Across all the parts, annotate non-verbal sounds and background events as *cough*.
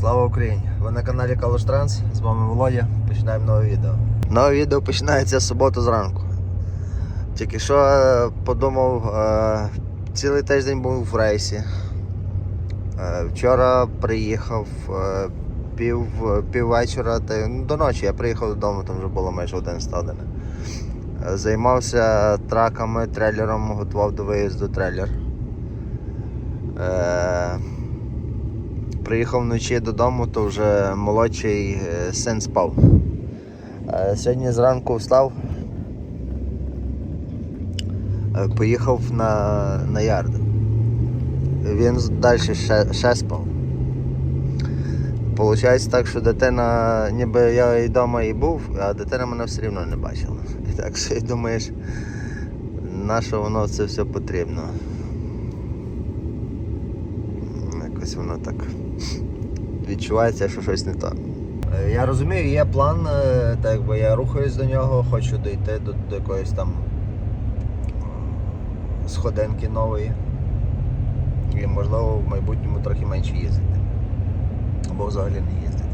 Слава Україні! Ви на каналі Калош Транс, з вами Володя. Починаємо нове відео. Нове відео починається з суботу зранку. Тільки що е, подумав, е, цілий тиждень був в рейсі. Е, Вчора приїхав пів, пів та ну, до ночі я приїхав додому, там вже було майже 11 години. Е, Займався траками, трейлером, готував до виїзду трейлер. Е, Приїхав вночі додому, то вже молодший е, син спав. Е, Сьогодні зранку встав, е, поїхав на, на ярд. Він далі ще, ще спав. Получається так, що дитина, ніби я і вдома і був, а дитина мене все рівно не бачила. І так що думаєш, на що воно це все потрібно. Якось воно так відчувається, що щось не так. Е, Я розумію, є план, е, так якби я рухаюсь до нього, хочу дійти до, до якоїсь там е, сходинки нової. І можливо в майбутньому трохи менше їздити. Або взагалі не їздити.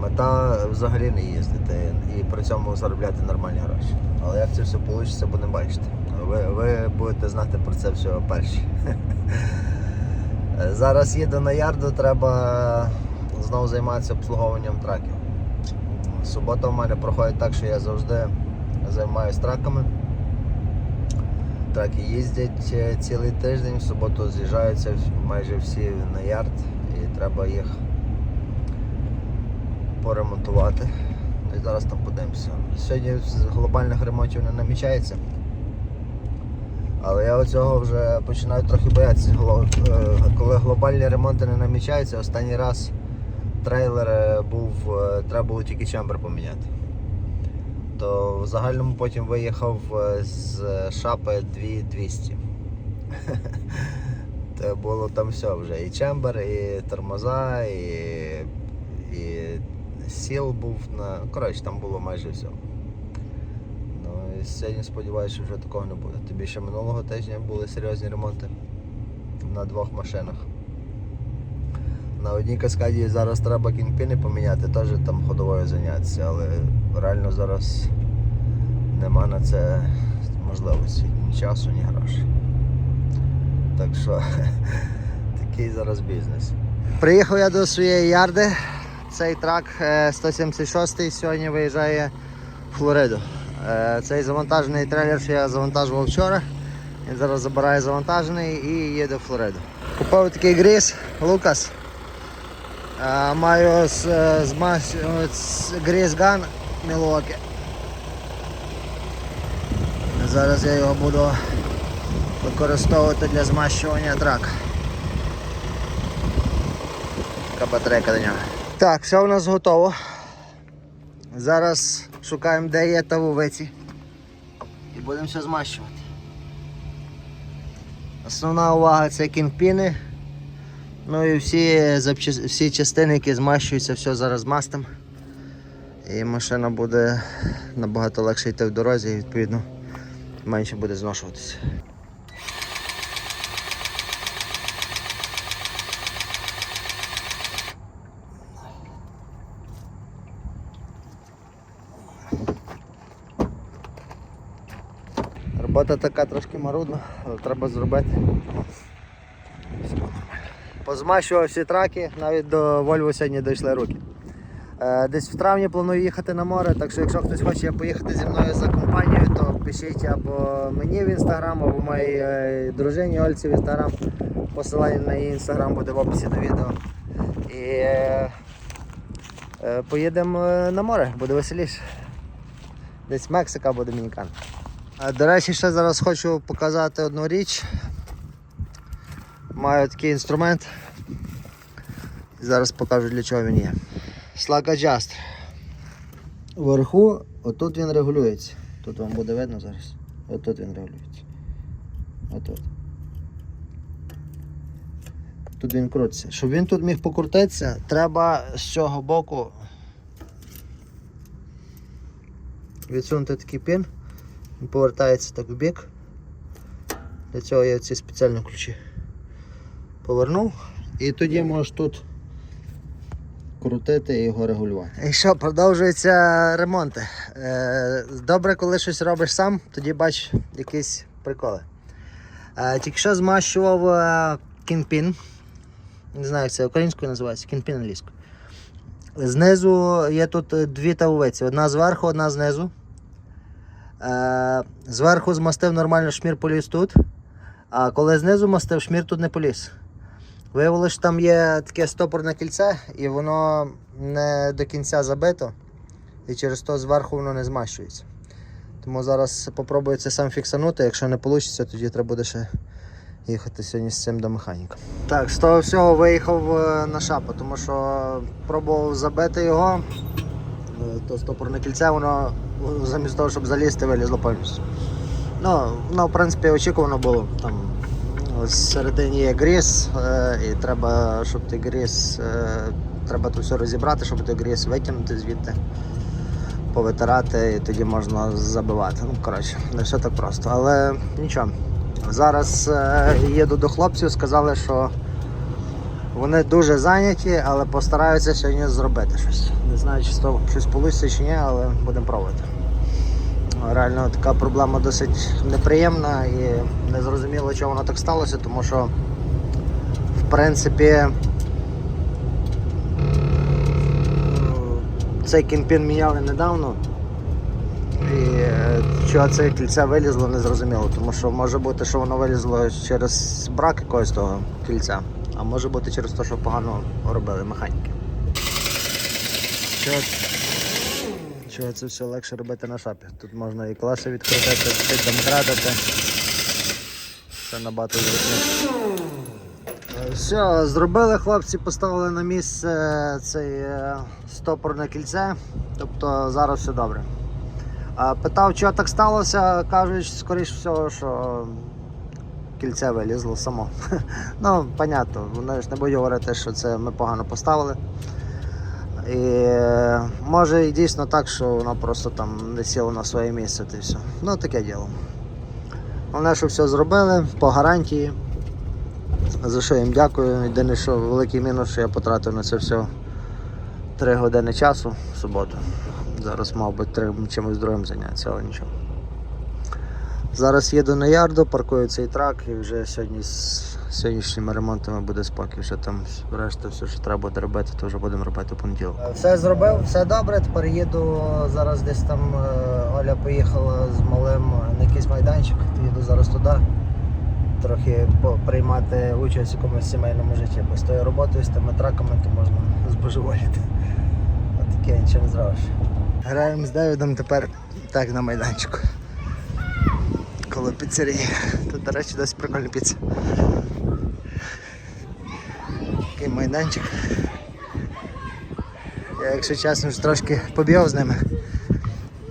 Мета взагалі не їздити і при цьому заробляти нормальні гроші. Але як це все вийде, будемо бачити. Ви, ви будете знати про це все перші. *laughs* Е, Зараз їду на ярду, треба знову займатися обслуговуванням траків. Субота в мене проходить так, що я завжди займаюся траками. Траки їздять е, цілий тиждень, в суботу з'їжджаються майже всі на ярд і треба їх поремонтувати. Ну І зараз там подивимося. Сьогодні глобальних ремонтів не намічається. Але я оцього вже починаю трохи боятися. Е, Коли глобальні ремонти не намічаються, останній раз трейлер е, був, е, треба було тільки чембер поміняти. То в загальному потім виїхав з шапи 2200. *laughs* То було там все вже. І чембер, і тормоза, і, і сіл був на. Коротше, там було майже все. Сьогодні сподіваюся, що вже такого не буде. Тобі ще минулого тижня були серйозні ремонти на двох машинах. На одній каскаді зараз треба кінпіни поміняти, теж там ходовою зайнятися, але реально зараз нема на це можливості ні часу, ні грошей. Так що *laughs* такий зараз бізнес. Приїхав я до своєї ярди. Цей трак е, 176 сьогодні виїжджає в Флориду. Е, Цей завантажений трейлер, що я завантажував вчора. Він зараз забирає завантажений і їде в Флориду. Купив такий гріз Лукас. Е, Маю з, е, з, гріз ган Мілуокі. Зараз я його буду використовувати для змащування трака. Така батарейка до нього. Так, все у нас готово. Зараз шукаємо, де є тавовиці. І будемо все змащувати. Основна увага це кінпіни. Ну і всі, всі частини, які змащуються, все зараз мастом. І машина буде набагато легше йти в дорозі і відповідно менше буде зношуватися. Робота така трошки марудна, але треба зробити. Все нормально. Позмащував всі траки, навіть до Вольво сьогодні дійшли руки. Е, Десь в травні планую їхати на море, так що якщо хтось хоче поїхати зі мною за компанією, то пишіть або мені в інстаграм, або моїй е, дружині Ольці в інстаграм. Посилання на її інстаграм буде в описі до відео. І е, поїдемо на море, буде веселіше. Десь Мексика або Домінікан. До речі, ще зараз хочу показати одну річ. Маю такий інструмент. Зараз покажу для чого він є. Slug Adjuster. Вверху, отут він регулюється. Тут вам буде видно зараз. Отут він регулюється. Отут. Тут він крутиться. Щоб він тут міг покрутитися, треба з цього боку відсунути такий пін. Повертається так в бік. Для цього є ці спеціальні ключі. Повернув і тоді можеш тут крутити і його регулювати. І що, продовжуються ремонти. Е, добре, коли щось робиш сам, тоді бач якісь приколи. Е, тільки що змащував е, кінпін. Не знаю, як це українською називається, кінпін англійською. Знизу є тут дві тавовиці. Одна зверху, одна знизу. Е, зверху змастив нормально шмір поліз тут. А коли знизу мастив, шмір тут не поліз. Виявилося, що там є таке стопорне кільце, і воно не до кінця забито, і через то зверху воно не змащується. Тому зараз спробую це сам фіксанути, якщо не вийде, тоді треба буде ще їхати сьогодні з цим до механіка. Так, з того всього виїхав е, на шапу, тому що пробував забити його, то стопорне кільце, воно замість того, щоб залізти, вилізло повністю. Ну, воно, в принципі, очікувано було. Там всередині є гріз, е, і треба, щоб ти гріз, е, треба тут все розібрати, щоб ти гріз витягнути звідти, повитирати, і тоді можна забивати. Ну, коротше, не все так просто. Але нічого. Зараз е, їду до хлопців, сказали, що вони дуже зайняті, але постараються сьогодні зробити щось. Не знаю, чи з того щось вийде чи ні, але будемо пробувати. Реально така проблема досить неприємна і не зрозуміло, чого воно так сталося, тому що в принципі цей кімпін міняли недавно. І е, чого це кільце вилізло, не зрозуміло, тому що може бути, що воно вилізло через брак якогось того кільця, а може бути через те, що погано робили механіки. Чого це все легше робити на шапі? Тут можна і класи відкрутити, піддомкратити. Це набагато зручніше. Все, зробили хлопці, поставили на місце цей е, стопорне кільце, тобто зараз все добре. Питав, чого так сталося, кажуть, скоріш всього, що кільце вилізло само. *laughs* ну, понятно, вони ж не будуть говорити, що це ми погано поставили. І може і дійсно так, що воно просто там не сіло на своє місце й все. Ну таке діло. Головне, що все зробили по гарантії. За що їм дякую. Єдине, що великий мінус, що я потратив на це все 3 години часу в суботу. Зараз мав би чимось другим зайнятися, але нічого. Зараз їду на ярду, паркую цей трак і вже сьогодні з сьогоднішніми ремонтами буде спокій. Вже там решта все, що треба буде робити, то вже будемо робити в понеділок. Все зробив, все добре. Тепер їду зараз десь там е, Оля поїхала з малим на якийсь майданчик. Їду зараз туди. Трохи приймати участь в якомусь сімейному житті. Бо з тою роботою, з тими траками, то можна збожеволіти. Отаке нічого не зробиш. Граємо з Девідом тепер так на майданчику. Коло піцерії. Тут, до речі, досить прикольна піца. Такий майданчик. Я, якщо чесно, ж трошки побігав з ними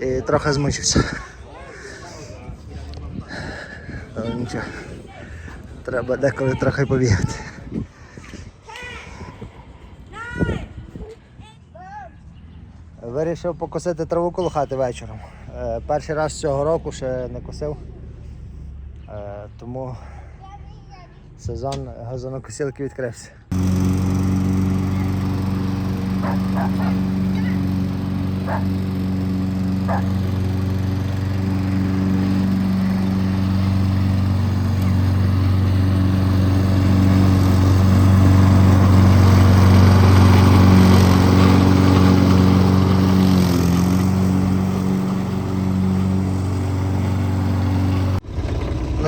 і трохи змучився. Але нічого. Треба деколи трохи побігати. Вирішив покосити траву коло хати вечором. Е, Перший раз цього року ще не косив. Тому сезон газонокосілки відкрився. Ну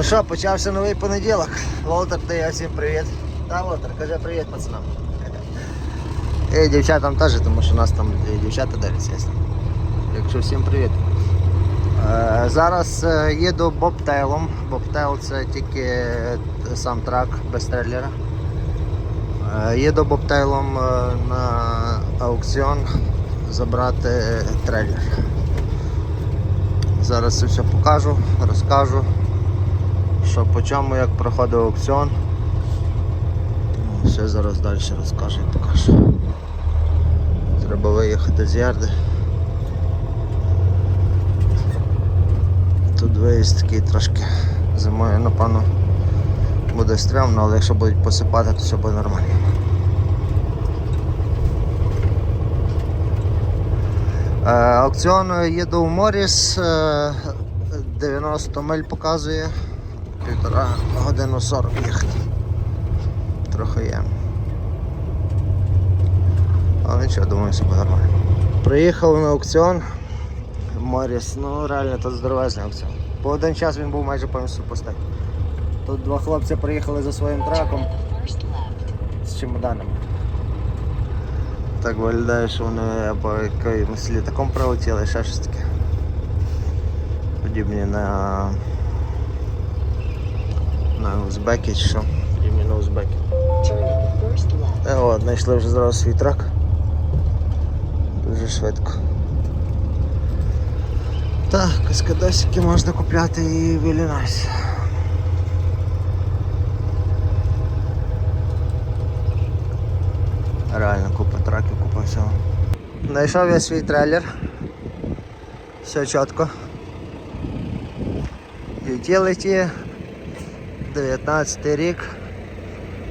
що, почався новий понеділок. Волтер дає всім привіт. Та Волтер, кажи привіт пацанам. І дівчатам теж, тому що у нас там дівчата дивляться. Якщо всім привіт. Е, зараз е, їду бобтейлом. Бобтейл це тільки е, сам трак без трейлера. Е, їду бобтейлом е, на аукціон забрати е, трейлер. Зараз все покажу, розкажу що по чому, як проходив аукціон. Все зараз далі розкажу і покажу. Треба виїхати з ярди. Тут виїзд такий трошки зимою, напевно, буде стрімно, але якщо будуть посипати, то все буде нормально. Е, аукціон їду в Моріс, е, 90 миль показує, півтора годину 40 їхати. Трохи є. Але нічого, думаю, все нормально. Приїхав на аукціон. Моріс, ну реально тут здоровезний аукціон. По один час він був майже повністю пустий. Тут два хлопці приїхали за своїм траком з чемоданами. Так виглядає, що вони або якимось літаком прилетіли, ще щось таке. Подібні на. на узбеки чи що. Подібні на узбеки. Е, от, знайшли вже зразу свій трак. Дуже швидко. Так, каскадосики можна купляти і в Іллінойсі. Реально купа траків, купа всього. Знайшов я свій трейлер. Все чітко. Utility, 19 рік.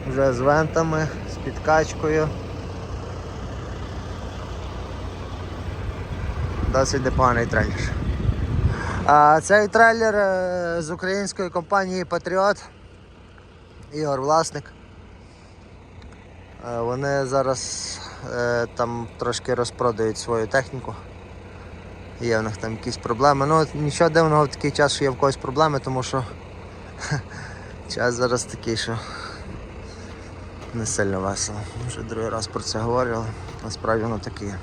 Вже з вентами, з підкачкою. Досить непоганий трейлер. А цей трейлер е, з української компанії Patriot. Ігор власник. Е, Вони зараз е, там трошки розпродають свою техніку. Є в них там якісь проблеми. Ну нічого дивного в такий час, що є в когось проблеми, тому що час зараз такий, що не сильно весело. Вже другий раз про це говорю, але насправді воно таке.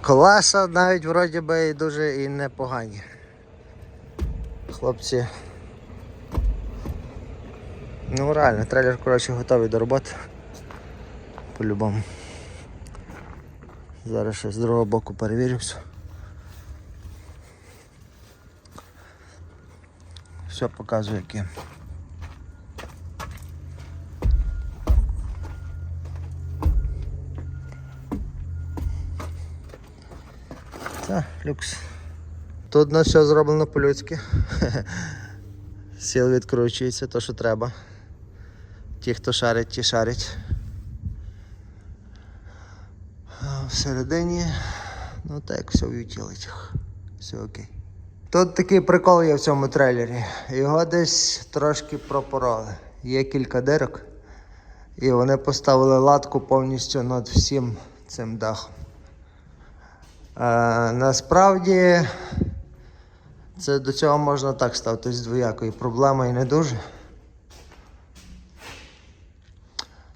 Колеса навіть вроді би і дуже і непогані. Хлопці. Ну реально, трейлер коротше готовий до роботи. По-любому. Зараз ще з другого боку перевірю все. Показую яке. Та, люкс. Тут на все зроблено по-людськи. *laughs* Сіл відкручується, то що треба. Ті, хто шарить, ті шарять. Всередині, ну так, все в ютілитях. Все окей. Тут такий прикол є в цьому трейлері. Його десь трошки пропороли. Є кілька дирок. І вони поставили латку повністю над всім цим дахом. Е, насправді це до цього можна так ставитись двоякої. Проблема і не дуже.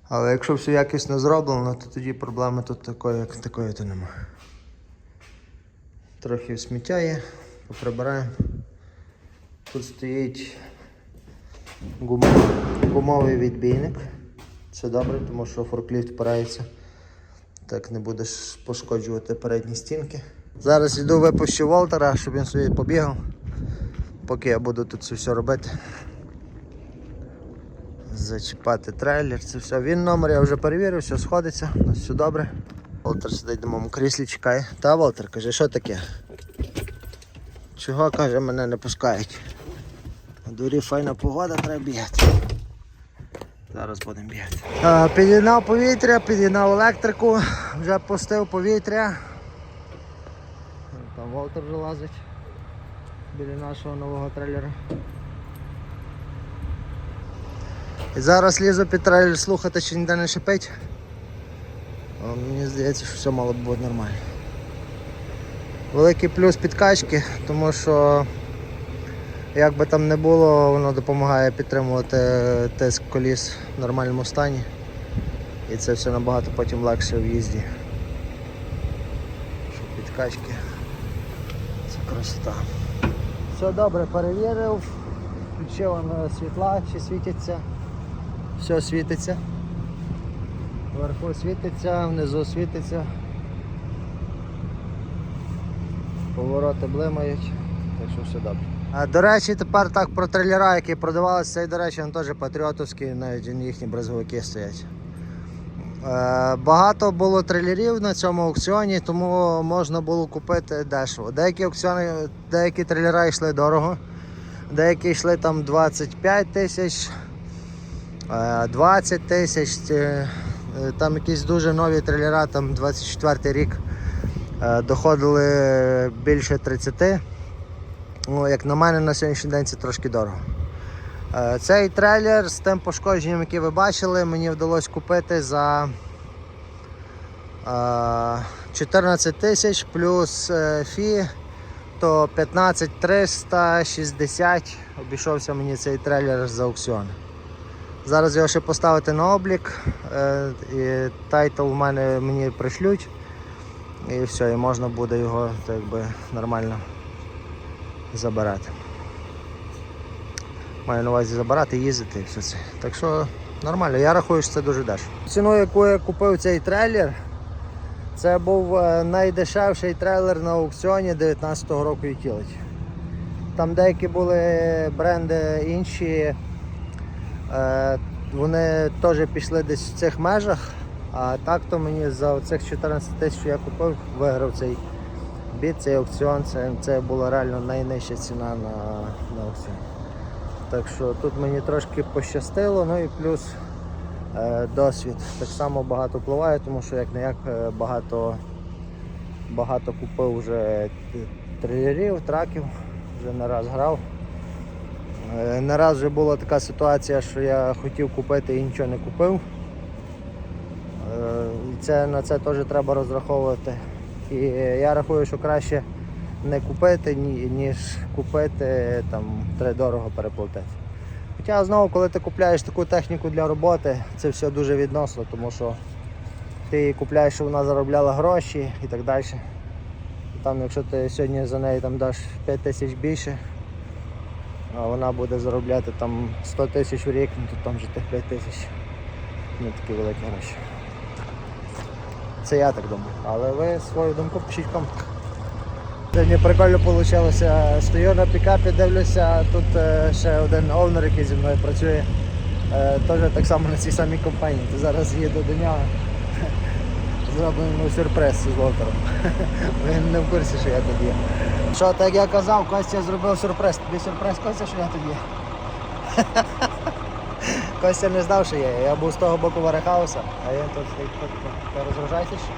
Але якщо все якісно зроблено, то тоді проблеми тут такої, як такої то немає. Трохи сміття є, поприбираємо. Тут стоїть гумовий, відбійник. Це добре, тому що форкліфт впирається. Так не будеш пошкоджувати передні стінки. Зараз йду випущу Волтера, щоб він собі побігав, поки я буду тут це все робити. Зачіпати трейлер, це все. Він номер я вже перевірив, все сходиться, все добре. Волтер сидить на моєму кріслі, чекає. Та Волтер каже, що таке? Чого каже, мене не пускають? Дворі файна погода, треба бігати. Зараз будемо бігати. А, підігнав повітря, підігнав електрику, вже пустив повітря. Там Волтер вже лазить біля нашого нового трейлера. І зараз лізу під трейлер слухати, чи ніде не шипить. Мені здається, що все мало б бути нормально. Великий плюс підкачки, тому що як би там не було, воно допомагає підтримувати тиск коліс в нормальному стані. І це все набагато потім легше в їзді. Що підкачки. Це красота. Все добре, перевірив, включив світла, чи світяться. Все світиться. Вверху світиться, внизу світиться. Повороти блимають, так що все добре. А, до речі, тепер так про трейлера, які продавалися, цей, до речі, він теж патріотовський, навіть їхні брезговики стоять. Е, Багато було трейлерів на цьому аукціоні, тому можна було купити дешево. Деякі аукціони, деякі трейлера йшли дорого, деякі йшли там 25 тисяч, Е, 20 тисяч. е, е, Там якісь дуже нові трейлера, там 24 рік е, доходили більше 30. Ну, як на мене, на сьогоднішній день це трошки дорого. Е, Цей трейлер з тим пошкодженням, яке ви бачили, мені вдалося купити за е, 14 тисяч плюс е, фі, то 15 360 обійшовся мені цей трейлер з аукціону. Зараз його ще поставити на облік, е, і тайтл в мене мені пришлють. І все, і можна буде його так якби, нормально забирати. Маю на увазі забирати, їздити і все це. Так що нормально, я рахую, що це дуже дешево. Ціну, яку я купив цей трейлер, це був е, найдешевший трейлер на аукціоні 19-го року Utility. Там деякі були бренди інші, е, вони теж пішли десь в цих межах, а так то мені за цих 14 тисяч я купив, виграв цей бід, цей аукціон, це, це була реально найнижча ціна на, на аукціоні. Так що тут мені трошки пощастило, ну і плюс е, досвід так само багато впливає, тому що як не як багато, багато купив вже трейлерів, траків, вже не раз грав. Е, Не раз вже була така ситуація, що я хотів купити і нічого не купив. Це, на це теж треба розраховувати. І я рахую, що краще не купити, ніж купити, там треба дорого переплатити. Хоча знову, коли ти купляєш таку техніку для роботи, це все дуже відносно, тому що ти її купляєш, щоб вона заробляла гроші і так далі. Там, якщо ти сьогодні за неї там даш 5 тисяч більше, а вона буде заробляти там 100 тисяч в рік, ну то там вже тих 5 тисяч не такі великі гроші. Це я так думаю. Але ви свою думку пишіть в коментах. Сьогодні прикольно вийшло. Стою на пікапі, дивлюся, тут е, ще один овнер, який зі мною працює, е, теж так само на цій самій компанії. То зараз їду до нього. *laughs* Зробимо сюрприз з лотером. *laughs* Він не в курсі, що я тут є. Що, так я казав, Костя зробив сюрприз. Тобі сюрприз, Костя, що я тут є. *laughs* Костя не знав, що є. Я був з того боку варехауса, а він тут ти- Ти розгружаєтесь?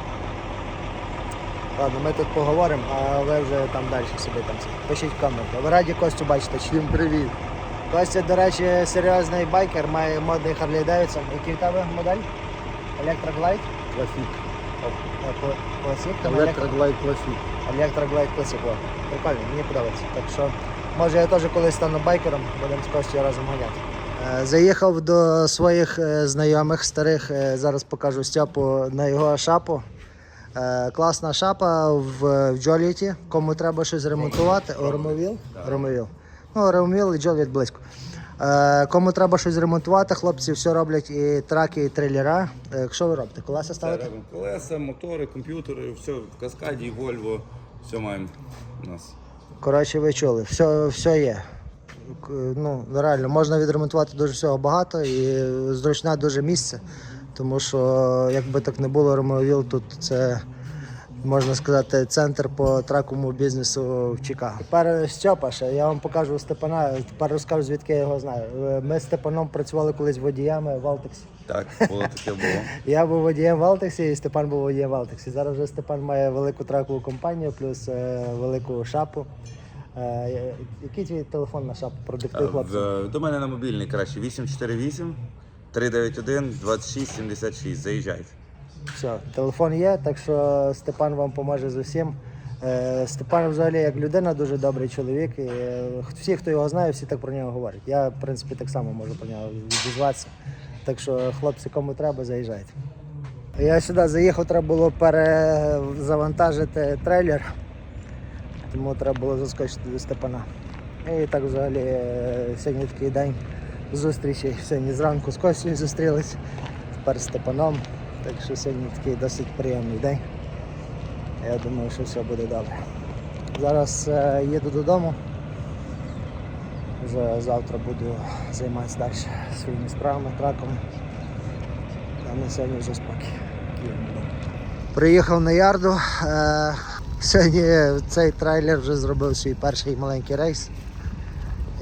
Ладно, ми тут поговоримо, а ви вже там далі собі там. Пишіть в коменти. Ви раді Костю бачите, всім привіт. Костя, до речі, серйозний байкер, має модний Harley Davidson. Який в тебе модель? Там Electro- Electroglide Classic. Electroglide Classic. О, Прикольно, мені подобається. Так що, може я теж колись стану байкером, будемо з Костю разом ганяти. Е, Заїхав до своїх е, знайомих старих, е, зараз покажу Степу на його шапу. Класна шапа в, Джоліті. Кому треба щось ремонтувати. О, Ромовіл? Ромовіл. Ну, Ромовіл і Джоліт близько. Кому треба щось ремонтувати, хлопці все роблять і траки, і трейлера. Е, Що ви робите? Колеса ставите? Робимо колеса, мотори, комп'ютери, все в каскаді, Volvo, все маємо у нас. Коротше, ви чули, все, все є. Ну, реально, можна відремонтувати дуже всього багато і зручне дуже місце. Тому що, якби так не було, Ромеовіл тут це, можна сказати, центр по траковому бізнесу в Чикаго. Тепер Степа ще, я вам покажу Степана, тепер розкажу, звідки я його знаю. Ми з Степаном працювали колись водіями в Алтексі. Так, було таке було. *laughs* Я був водієм в Алтексі і Степан був водієм в Алтексі. Зараз вже Степан має велику тракову компанію, плюс е, велику шапу. Е, який твій телефон на шапу? Продиктуй хлопцям. До мене на мобільний краще 848 391 2676. Заїжджайте. Все, телефон є, так що Степан вам поможе з усім. Е, Степан взагалі як людина дуже добрий чоловік. І е, всі, хто його знає, всі так про нього говорять. Я, в принципі, так само можу про нього відізватися. Так що, хлопці, кому треба, заїжджайте. Я сюди заїхав, треба було перезавантажити трейлер, тому треба було заскочити до Степана. І так взагалі е, сьогодні такий день зустрічі. Сьогодні зранку з Костю зустрілись, тепер з Степаном. Так що сьогодні такий досить приємний день. Я думаю, що все буде добре. Зараз е, їду додому. Вже завтра буду займатися далі своїми справами, траком. А на сьогодні вже спокій. Приїхав на ярду. Сьогодні цей трейлер вже зробив свій перший маленький рейс.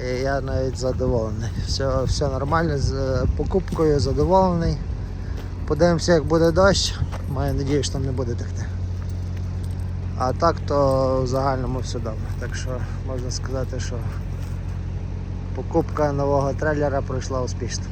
І я навіть задоволений. Все, все нормально, з покупкою задоволений. Подивимося, як буде дощ. Маю надію, що там не буде текти. А так то в загальному все добре. Так що можна сказати, що покупка нового трейлера пройшла успішно.